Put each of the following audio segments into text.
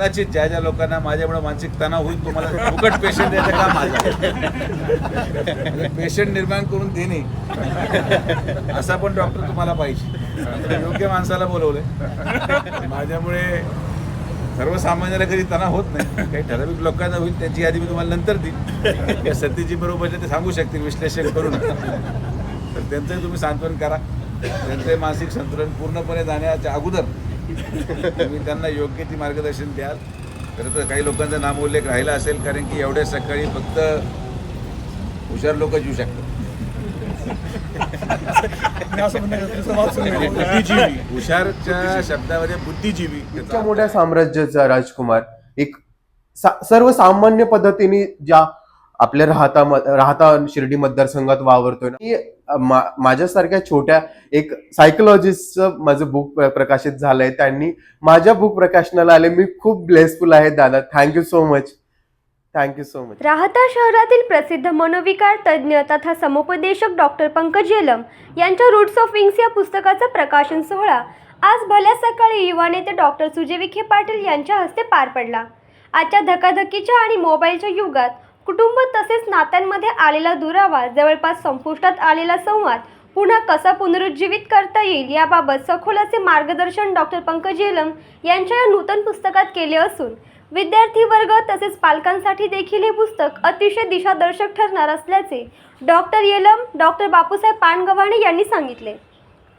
कदाचित ज्या ज्या लोकांना माझ्यामुळे मानसिक तणाव होईल तुम्हाला फुकट पेशंट द्यायचं काम माझं पेशंट निर्माण करून देणे. असा पण डॉक्टर तुम्हाला पाहिजे. योग्य माणसाला बोलवलंय. माझ्यामुळे सर्वसामान्याला कधी तणाव होत नाही. काही ठराविक लोकांना होईल त्याची यादी मी तुम्हाला नंतर देईन. या सत्तेची बरोबर आहे ते सांगू शकतील विश्लेषण करून. तर त्यांचंही तुम्ही सांत्वन करा. त्यांचंही मानसिक संतुलन पूर्णपणे जाण्याच्या अगोदर तुम्ही त्यांना योग्य ती मार्गदर्शन द्याल. खरं तर काही लोकांचा नामोल्लेख राहिला असेल कारण की एवढ्या सकाळी फक्त हुशार लोक येऊ शकतात. बुद्धिजीवी हुशारच्या शब्दामध्ये बुद्धिजीवी इतक्या मोठ्या साम्राज्याचा राजकुमार एक सा- सर्वसामान्य पद्धतीने ज्या आपल्या राहता राहता शिर्डी मतदारसंघात वावरतोय की, मा- माझ्यासारख्या छोट्या एक सायकोलॉजिस्टचं माझं बुक प्रकाशित झालंय. त्यांनी माझ्या बुक प्रकाशनाला आले. मी खूप ब्लेसफुल आहे दादा. Thank you so much thank you so much राहता शहरातील प्रसिद्ध मनोविकार तज्ज्ञ तथा समुपदेशक डॉक्टर पंकज येलम यांच्या रूट्स ऑफ विंग्स या पुस्तकाचा प्रकाशन सोहळा आज भल्या सकाळी युवा नेते डॉक्टर सुजय विखे पाटील यांच्या हस्ते पार पडला. आजच्या धकाधकीच्या आणि मोबाईलच्या युगात कुटुंब तसेच नात्यांमध्ये आलेला दुरावा जवळपास संपुष्टात आलेला संवाद पुन्हा कसा पुनरुज्जीवित करता येईल याबाबत सखोल असे मार्गदर्शन डॉक्टर पंकज येलम यांच्या या नूतन पुस्तकात केले असून विद्यार्थी वर्ग तसेच पालकांसाठी देखील हे पुस्तक अतिशय दिशादर्शक ठरणार असल्याचे डॉक्टर येलम डॉक्टर बापूसाहेब पानगव्हाणे यांनी सांगितले.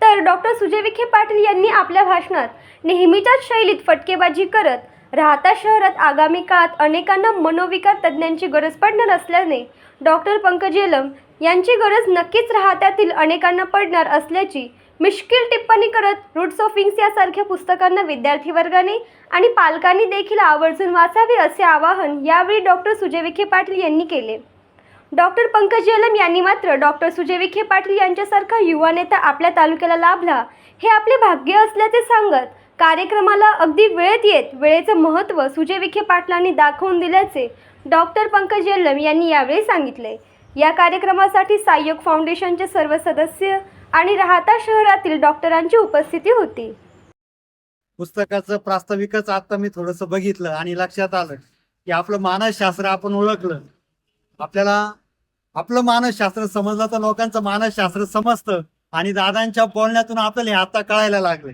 तर डॉक्टर सुजय विखे पाटील यांनी आपल्या भाषणात नेहमीच्याच शैलीत फटकेबाजी करत राहता शहरात आगामी काळात अनेकांना मनोविकार तज्ज्ञांची गरज पडणार असल्याने डॉक्टर पंकज येलम यांची गरज नक्कीच राहत्यातील अनेकांना पडणार असल्याची मिश्किल टिप्पणी करत रूट्स ऑफ विंग्स यासारख्या पुस्तकांना विद्यार्थी वर्गाने आणि पालकांनी देखील आवर्जून वाचावे असे आवाहन यावेळी डॉक्टर सुजय विखे पाटील यांनी केले. डॉक्टर पंकज येलम यांनी मात्र डॉक्टर सुजय विखे पाटील यांच्यासारखा युवा नेता आपल्या तालुक्याला लाभला हे आपले भाग्य असल्याचे सांगत कार्यक्रमाला अगदी वेळेत येत वेळेचं महत्त्व सुजय विखे पाटलांनी दाखवून दिल्याचे डॉक्टर पंकज येल्लम यांनी यावेळी सांगितले. या कार्यक्रमासाठी साह्यक फाउंडेशनचे सर्व सदस्य आणि राहता शहरातील डॉक्टरांची उपस्थिती होती. पुस्तकाचं प्रास्ताविकच आता मी थोडंसं बघितलं आणि लक्षात आलं की आपलं मानसशास्त्र आपण ओळखलं. आपल्याला आपलं मानसशास्त्र समजलं तर लोकांचं मानसशास्त्र समजतं आणि दादांच्या बोलण्यातून आपल्याला आता कळायला लागले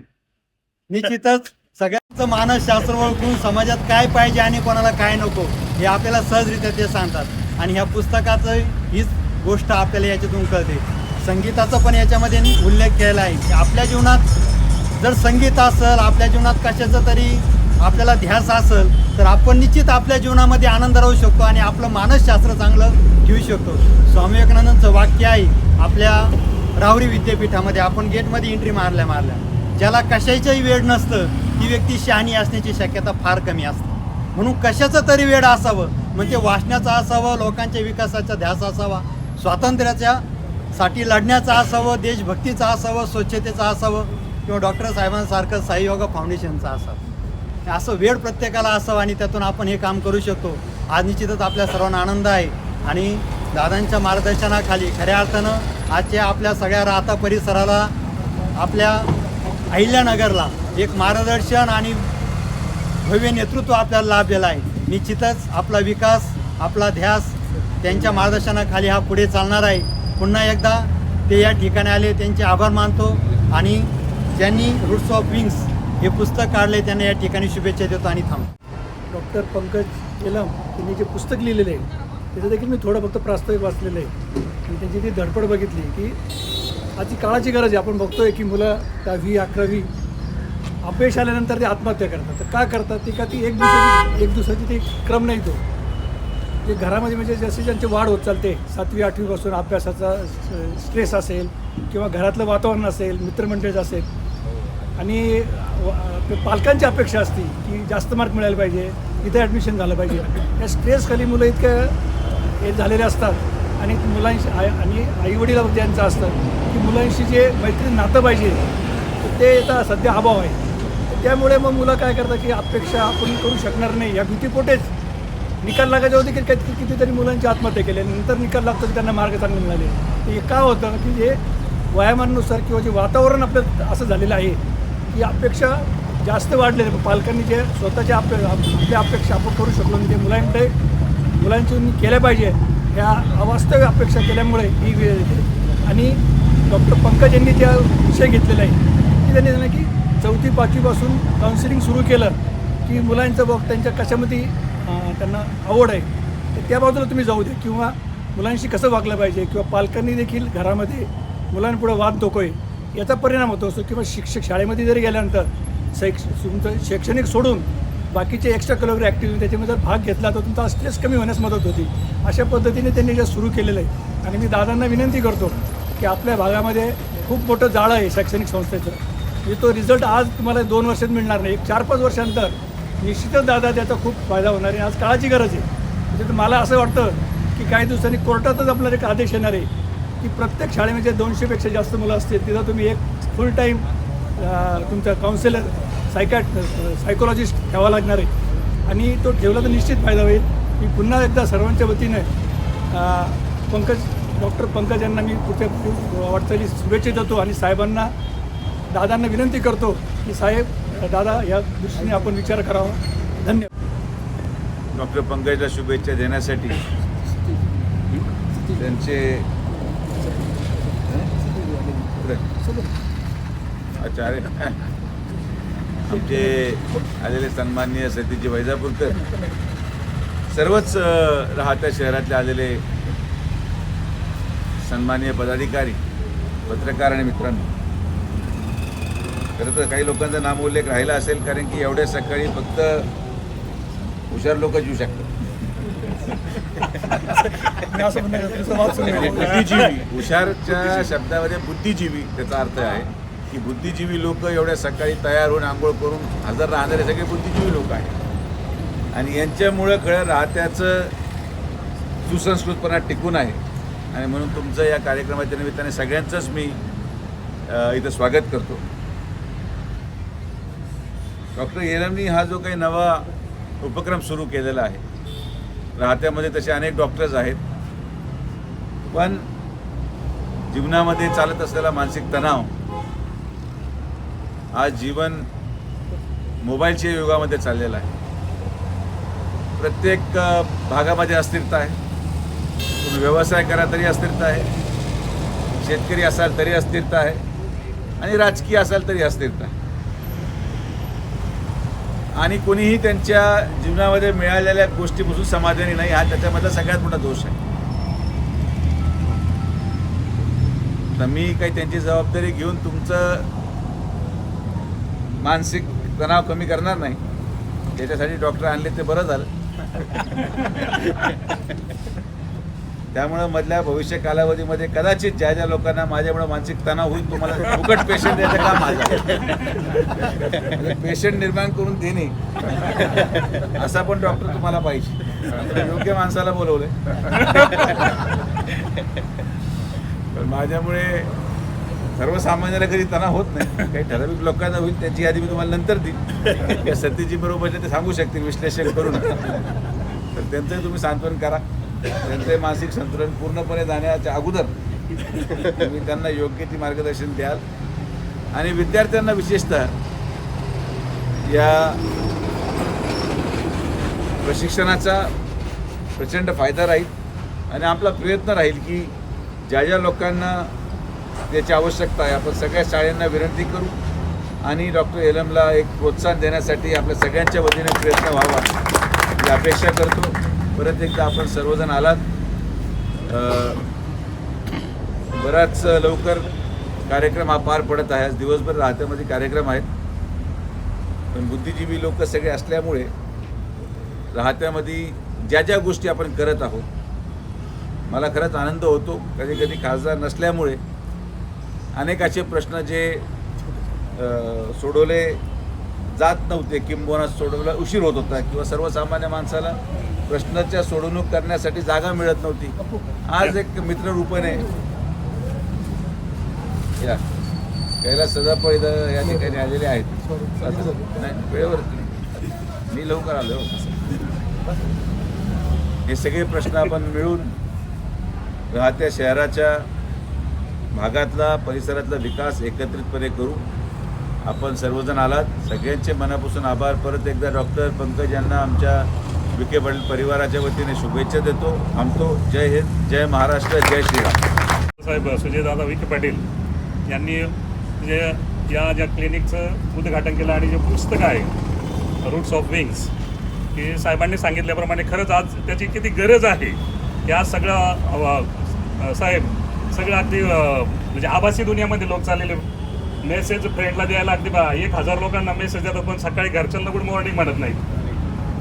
निश्चितच सगळ्यांचं मानसशास्त्र ओळखून समाजात काय पाहिजे आणि कोणाला काय नको हे आपल्याला सहजरित्या ते सांगतात. आणि ह्या पुस्तकाचं हीच गोष्ट आपल्याला याच्यातून कळते. संगीताचा पण याच्यामध्ये उल्लेख केला आहे की आपल्या जीवनात जर संगीत असेल आपल्या जीवनात कशाचं तरी आपल्याला ध्यास असेल तर आपण निश्चित आपल्या जीवनामध्ये आनंद राहू शकतो आणि आपलं मानसशास्त्र चांगलं घेऊ शकतो. स्वामी विवेकानंदांचं वाक्य आहे आपल्या राहुरी विद्यापीठामध्ये आपण गेटमध्ये एंट्री मारल्या मारल्या. ज्याला कशाचंही वेळ नसतं ती व्यक्ती शहाणी असण्याची शक्यता फार कमी असते. म्हणून कशाचं तरी वेळ असावं म्हणजे वाचण्याचं असावं लोकांच्या विकासाचा ध्यास असावा स्वातंत्र्याच्या साठी लढण्याचं असावं देशभक्तीचं असावं स्वच्छतेचं असावं किंवा डॉक्टर साहेबांसारखं सहयोग फाउंडेशनचं असावं. असं वेळ प्रत्येकाला असावं आणि त्यातून आपण हे काम करू शकतो. आज निश्चितच आपल्या सर्वांना आनंद आहे. आणि दादांच्या मार्गदर्शनाखाली खऱ्या अर्थानं आजच्या आपल्या सगळ्या राहता परिसराला आपल्या अहिल्यानगरला एक मार्गदर्शन आणि भव्य नेतृत्व आपल्याला लाभलेलं आहे. निश्चितच आपला विकास आपला ध्यास त्यांच्या मार्गदर्शनाखाली हा पुढे चालणार आहे. पुन्हा एकदा ते या ठिकाणी आले त्यांचे आभार मानतो आणि ज्यांनी रूट्स ऑफ विंग्स हे पुस्तक काढले त्यांना या ठिकाणी शुभेच्छा देतो आणि थांबतो. डॉक्टर पंकज येलम यांनी जे पुस्तक लिहिलेलं आहे त्याचं देखील मी थोडं फक्त प्रास्ताविक वाचलेलं आहे. आणि त्यांची ती धडपड बघितली की आजची काळाची गरज आहे. आपण बघतोय की मुलं दहावी अकरावी अपयश आल्यानंतर ते आत्महत्या करतात. तर का करतात? ते का ती एक दिवसाची एक दिवसाची ती क्रम नाही तो. ते घरामध्ये म्हणजे जसे ज्यांची वाढ होत चालते सातवी आठवीपासून अभ्यासाचा स्ट्रेस असेल किंवा घरातलं वातावरण असेल मित्रमंडळीचं असेल आणि पालकांची अपेक्षा असते की जास्त मार्क मिळायला पाहिजे इथे ॲडमिशन झालं पाहिजे. या स्ट्रेसखाली मुलं इतकं हे झालेले असतात आणि मुलांशी आई आणि आईवडील ज्यांचं असतं की मुलांशी जे मैत्री नातं पाहिजे ते आता सध्या अभाव आहे. त्यामुळे मग मुलं काय करतात की अपेक्षा आपण करू शकणार नाही. या भीतीपोटेच निकाल लागायच्या होते की काही कितीतरी मुलांची आत्महत्या केली नंतर निकाल लागतो की त्यांना मार्ग चांगले मिळाले. तर हे का होतं की जे वयामानानुसार किंवा जे वातावरण आपलं असं झालेलं आहे की अपेक्षा जास्त वाढलेले पालकांनी जे स्वतःच्या आप आपल्या अपेक्षा आपण करू शकलो नाही ते मुलांकडे मुलांची केल्या पाहिजे. ह्या अवास्तव अपेक्षा केल्यामुळे ही वेळ येते. आणि डॉक्टर पंकज यांनी त्या विषय घेतलेला आहे की त्यांनी झालं की चौथी पाचवीपासून काउन्सिलिंग सुरू केलं की मुलांचं बघ त्यांच्या कशामध्ये त्यांना आवड आहे तर त्या बाजूला तुम्ही जाऊ द्या किंवा मुलांशी कसं वागलं पाहिजे किंवा पालकांनी देखील घरामध्ये मुलांपुढे वाद नको आहे याचा परिणाम होतो असतो. किंवा शिक्षक शाळेमध्ये जरी गेल्यानंतर शैक्ष तुमचं शैक्षणिक सोडून बाकीचे एक्स्ट्रा कलर ॲक्टिव्हिटी त्याच्यामध्ये जर भाग घेतला तर तुमचा स्ट्रेस कमी होण्यास मदत होती. अशा पद्धतीने त्यांनी जे सुरू केलेलं आहे. आणि मी दादांना विनंती करतो की आपल्या भागामध्ये खूप मोठं जाळं आहे शैक्षणिक संस्थेचं. म्हणजे तो रिझल्ट आज तुम्हाला दोन वर्षात मिळणार नाही. एक चार पाच वर्षानंतर निश्चितच दादा त्याचा खूप फायदा होणार आहे. आज काळाची गरज आहे. म्हणजे मला असं वाटतं की काही दिवसांनी कोर्टातच आपल्याला एक आदेश येणार आहे की प्रत्येक शाळेमध्ये दोनशेपेक्षा जास्त मुलं असतील. तिथं तुम्ही एक फुल टाईम तुमचा काउन्सिलर सायकॅट सायकोलॉजिस्ट ठेवा लागणार आहे. आणि तो ठेवला तर निश्चित फायदा होईल. मी पुन्हा एकदा सर्वांच्या वतीने पंकज डॉक्टर पंकज यांना मी पुढच्या वाटचाली शुभेच्छा देतो आणि साहेबांना दादांना विनंती करतो की साहेब दादा या दृष्टीने आपण विचार करावा. धन्यवाद. डॉक्टर पंकजला शुभेच्छा देण्यासाठी त्यांचे अच्छा अरे. आमचे आलेले सन्माननीय सतीजी वैजापूरकर सर्वच राहत्या शहरातले आलेले सन्माननीय पदाधिकारी पत्रकार आणि मित्रांनो. खरं तर काही लोकांचा नामोल्लेख राहिला असेल कारण की एवढ्या सकाळी फक्त हुशार लोक येऊ शकतात. हुशारच्या शब्दामध्ये बुद्धिजीवी त्याचा अर्थ आहे. की बुद्धिजीवी लोक एवढ्या सकाळी तयार होऊन आंघोळ करून हजर राहणारे सगळे बुद्धिजीवी लोक आहेत. आणि यांच्यामुळं खरं राहत्याचं सुसंस्कृतपणा टिकून आहे. आणि म्हणून तुमचं या कार्यक्रमाच्या निमित्ताने सगळ्यांचंच मी इथं स्वागत करतो. डॉक्टर येरमनी हा जो काही नवा उपक्रम सुरू केलेला आहे राहत्यामध्ये तसे अनेक डॉक्टर्स आहेत. पण जीवनामध्ये चालत असलेला मानसिक तणाव आज जीवन मोबाईलच्या युगामध्ये चाललेलं आहे. प्रत्येक भागामध्ये अस्थिरता आहे. तुम्ही व्यवसाय करा तरी अस्थिरता आहे. शेतकरी असाल तरी अस्थिरता आहे. आणि राजकीय असाल तरी अस्थिरता आहे. आणि कोणीही त्यांच्या जीवनामध्ये मिळालेल्या गोष्टीपासून समाधानी नाही हा त्याच्यामधला सगळ्यात मोठा दोष आहे. तर मी काही त्यांची जबाबदारी घेऊन तुमचं मानसिक तणाव कमी करणार नाही. त्याच्यासाठी डॉक्टर आणले ते बरं झालं. त्यामुळं मधल्या भविष्य कालावधीमध्ये कदाचित ज्या ज्या लोकांना माझ्यामुळे मानसिक तणाव होईल तुम्हाला फुकट पेशंट द्यायचं काम माझं पेशंट म्हणजे निर्माण करून देणे असा पण डॉक्टर तुम्हाला पाहिजे. योग्य माणसाला बोलवले पण माझ्यामुळे सर्वसामान्याला कधी तणाव होत नाही. काही ठराविक लोकांना होईल त्याची यादी मी तुम्हाला नंतर देईन. या सतीजी बरोबर म्हणजे ते सांगू शकतील विश्लेषण करून. तर त्यांचंही तुम्ही सांत्वन करा. त्यांचंही मानसिक संतुलन पूर्णपणे जाण्याच्या अगोदर तुम्ही त्यांना योग्य ती मार्गदर्शन द्याल. आणि विद्यार्थ्यांना विशेषतः या प्रशिक्षणाचा प्रचंड फायदा राहील. आणि आपला प्रयत्न राहील की ज्या ज्या लोकांना त्याची आवश्यकता आहे. आपण सगळ्या शाळांना विनंती करू आणि डॉक्टर एलमला एक प्रोत्साहन देण्यासाठी आपल्या सगळ्यांच्या वतीने प्रयत्न व्हावा ही अपेक्षा करतो. परत एकदा आपण सर्वजण आलात. बराच लवकर कार्यक्रम हा पार पडत आहे. आज दिवसभर राहत्यामध्ये कार्यक्रम आहेत. पण बुद्धिजीवी लोक सगळे असल्यामुळे राहत्यामध्ये ज्या ज्या गोष्टी आपण करत आहोत मला खरंच आनंद होतो. कधी कधी खासदार नसल्यामुळे अनेक असे प्रश्न जे सोडवले जात नव्हते. किंबहुना सोडवला उशीर होत होता किंवा सर्वसामान्य माणसाला प्रश्नाच्या सोडवणूक करण्यासाठी जागा मिळत नव्हती. आज एक मित्ररूपाने या कैलास सदापळ इथं या ठिकाणी आलेले आहेत. नाही वेळेवर मी लवकर आलो. हे सगळे प्रश्न आपण मिळून राहत्या शहराच्या भागातला परिसरातला विकास एकत्रितपणे करू. आपण सर्वजण आलात. सगळ्यांचे मनापासून आभार. परत एकदा डॉक्टर पंकज यांना आमच्या विखे पाटील परिवाराच्या वतीने शुभेच्छा देतो थांबतो. जय हिंद जय महाराष्ट्र जय श्रीराम. साहेब सुजयदादा विखे पाटील यांनी जे या ज्या क्लिनिकचं उद्घाटन केलं आणि जे पुस्तक आहे रूट्स ऑफ विंग्स की साहेबांनी सांगितल्याप्रमाणे खरंच आज त्याची किती गरज आहे. या सगळं साहेब सगळं अगदी म्हणजे आभासी दुनियामध्ये लोक चाललेले. मेसेज फ्रेंडला द्यायला अगदी बा एक हजार लोकांना मेसेज देतात पण सकाळी घरच्यांना गुड मॉर्निंग म्हणत नाही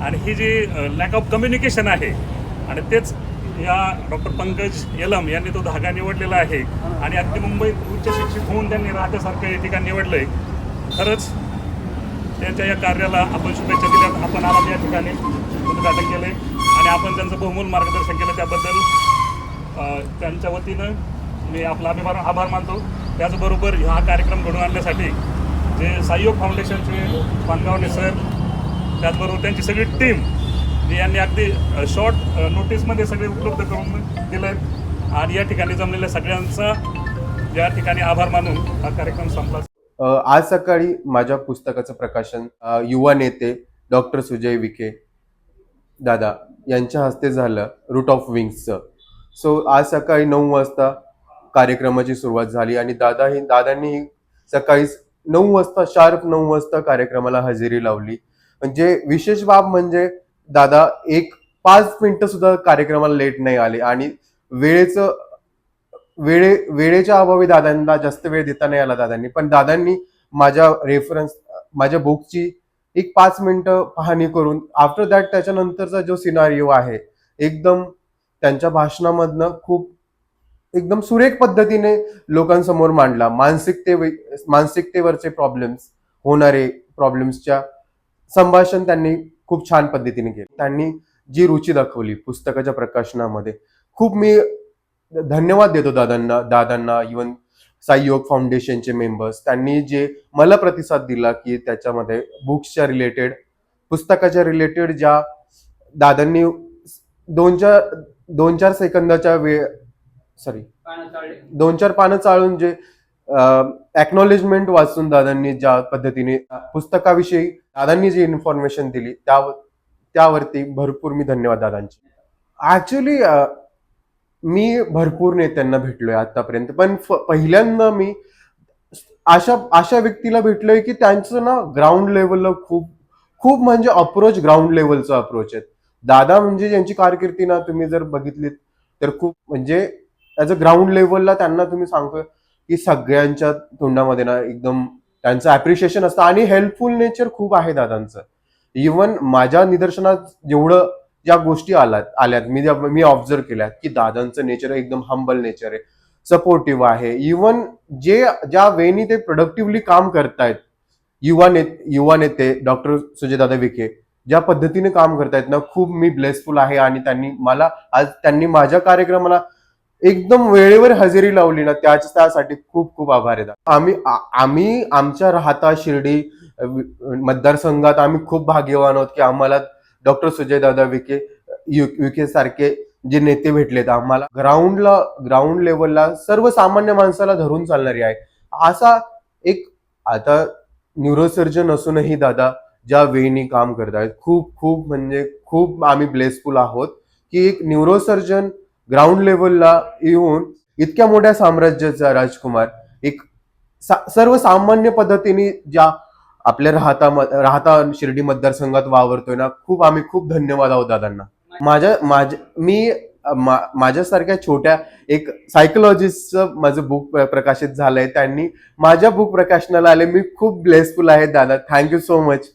आणि ही जी लॅक ऑफ कम्युनिकेशन आहे आणि तेच या डॉक्टर पंकज एलम यांनी तो धागा निवडलेला आहे आणि अगदी मुंबईत उच्च शिक्षित होऊन त्यांनी राहत्यासारखं हे ठिकाण निवडलंय. खरंच त्यांच्या या कार्याला आपण शुभेच्छा दिल्यात. आपण आलात या ठिकाणी उद्घाटन केलं आणि आपण त्यांचं बहुमूल मार्गदर्शन केलं त्याबद्दल त्यांच्या वतीनं मी आपला अभिमान आभार मानतो. त्याचबरोबर हा कार्यक्रम घडून आणण्यासाठी जे सहयोग फाउंडेशनचे पानगावणे सर त्याचबरोबर त्यांची सगळी टीम यांनी अगदी शॉर्ट नोटीसमध्ये सगळे उपलब्ध करून दिले आहेत आणि या ठिकाणी जमलेल्या सगळ्यांचा या ठिकाणी आभार मानून हा कार्यक्रम संपला. आज सकाळी माझ्या पुस्तकाचं प्रकाशन युवा नेते डॉक्टर सुजय विखे दादा यांच्या हस्ते झालं रूट ऑफ विंग्सचं सो आज सकाळी नऊ वाजता कार्यक्रमाची सुरुवात झाली आणि दादा ही दादांनी सकाळी नऊ वाजता शार्प नऊ वाजता कार्यक्रमाला हजेरी लावली. म्हणजे विशेष बाब म्हणजे दादा एक पाच मिनिटं सुद्धा कार्यक्रमाला लेट नाही आले आणि वेळेचं वेळे वेळेच्या अभावी दादांना जास्त वेळ देता नाही आला दादांनी. पण दादांनी माझ्या रेफरन्स माझ्या बुकची एक पाच मिनिटं पाहणी करून आफ्टर दॅट त्याच्यानंतरचा जो सिनारिओ आहे एकदम त्यांच्या भाषणामधनं खूप एकदम सुरेख पद्धतीने लोकांसमोर मांडला. मानसिकते मानसिकतेवरचे प्रॉब्लेम्स होणारे प्रॉब्लेम्सच्या संभाषण त्यांनी खूप छान पद्धतीने केले. त्यांनी जी रुची दाखवली पुस्तकाच्या प्रकाशनामध्ये खूप मी धन्यवाद देतो दादांना दादांना इवन साईयोग फाउंडेशनचे मेंबर्स त्यांनी जे मला प्रतिसाद दिला की त्याच्यामध्ये बुक्सच्या रिलेटेड पुस्तकाच्या रिलेटेड ज्या दादांनी दोन चार दोन चार सेकंदाच्या वेळ सॉरी दोन चार पानं चाळून जे एक्नॉलेजमेंट वाचून दादांनी ज्या पद्धतीने पुस्तकाविषयी दादांनी जी इन्फॉर्मेशन दिली त्या त्यावरती भरपूर मी धन्यवाद दादांचे. ऍक्च्युली मी भरपूर नेत्यांना भेटलोय आतापर्यंत पण पहिल्यांदा मी अशा अशा व्यक्तीला भेटलोय की त्यांचं ना ग्राउंड लेवलला खूप खूप म्हणजे अप्रोच ग्राउंड लेवलचा अप्रोच आहे. दादा म्हणजे यांची कारकिर्दी ना तुम्ही जर बघितलीत तर खूप म्हणजे ॲज अ ग्राउंड लेवलला त्यांना तुम्ही सांगतोय की सगळ्यांच्या तोंडामध्ये ना एकदम त्यांचं अप्रिशिएशन असतं आणि हेल्पफुल नेचर खूप आहे दादांचं. इवन माझ्या निदर्शनात जेवढं ज्या गोष्टी आल्यात आल्यात मी ज्या- मी ऑब्झर्व केल्यात की दादांचं नेचर एकदम हंबल नेचर आहे सपोर्टिव्ह आहे. इवन जे ज्या वेनी ते प्रोडक्टिव्हली काम करतायत युवा ने युवा नेते डॉक्टर सुजयदादा विखे ज्या पद्धतीने काम करतायत ना खूप मी ब्लेसफुल आहे आणि त्यांनी मला आज त्यांनी माझ्या कार्यक्रमाला एकदम वेळेवर हजेरी लावली ना त्याच त्यासाठी खूप खूप आभार आहेत आम्ही आम्ही आमच्या राहता शिर्डी मतदारसंघात आम्ही खूप भाग्यवान आहोत की आम्हाला डॉक्टर सुजयदादा विखे यु- विखे सारखे जे नेते भेटलेत आम्हाला. ग्राउंडला ग्राउंड लेवलला सर्वसामान्य माणसाला धरून चालणारी आहे. असा एक आता न्यूरोसर्जन असूनही दादा ज्या वेळी काम करत आहेत खूप खूप म्हणजे खूप आम्ही ब्लेसफुल आहोत की एक न्यूरोसर्जन ग्राउंड लेवलला येऊन इतक्या मोठ्या साम्राज्याचा राजकुमार एक सा- सर्वसामान्य पद्धतीने ज्या आपल्या राहता राहता शिर्डी मतदारसंघात वावरतोय ना खूप आम्ही खूप धन्यवाद आहोत दादांना. माझ्या माझ मी मा- माझ्यासारख्या छोट्या एक सायकोलॉजिस्टचं माझं बुक प्रकाशित झालंय. त्यांनी माझ्या बुक प्रकाशनाला आले. मी खूप ब्लेसफुल आहे दादा. Thank you so much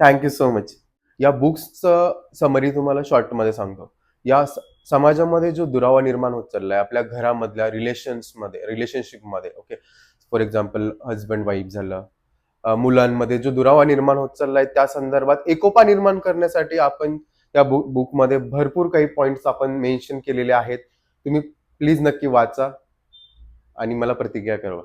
thank you so much या बुक्सचं समरी तुम्हाला शॉर्टमध्ये सांगतो. या समाजामध्ये जो दुरावा निर्माण होत चाललाय आपल्या घरामधल्या रिलेशन्समध्ये रिलेशनशिपमध्ये okay for example husband wife झालं. मुलांमध्ये जो दुरावा निर्माण होत चाललाय त्या संदर्भात एकोपा निर्माण करण्यासाठी आपण त्या बुक बुकमध्ये भरपूर काही पॉइंट्स आपण मेन्शन केलेले आहेत. तुम्ही प्लीज नक्की वाचा आणि मला प्रतिक्रिया कळवा.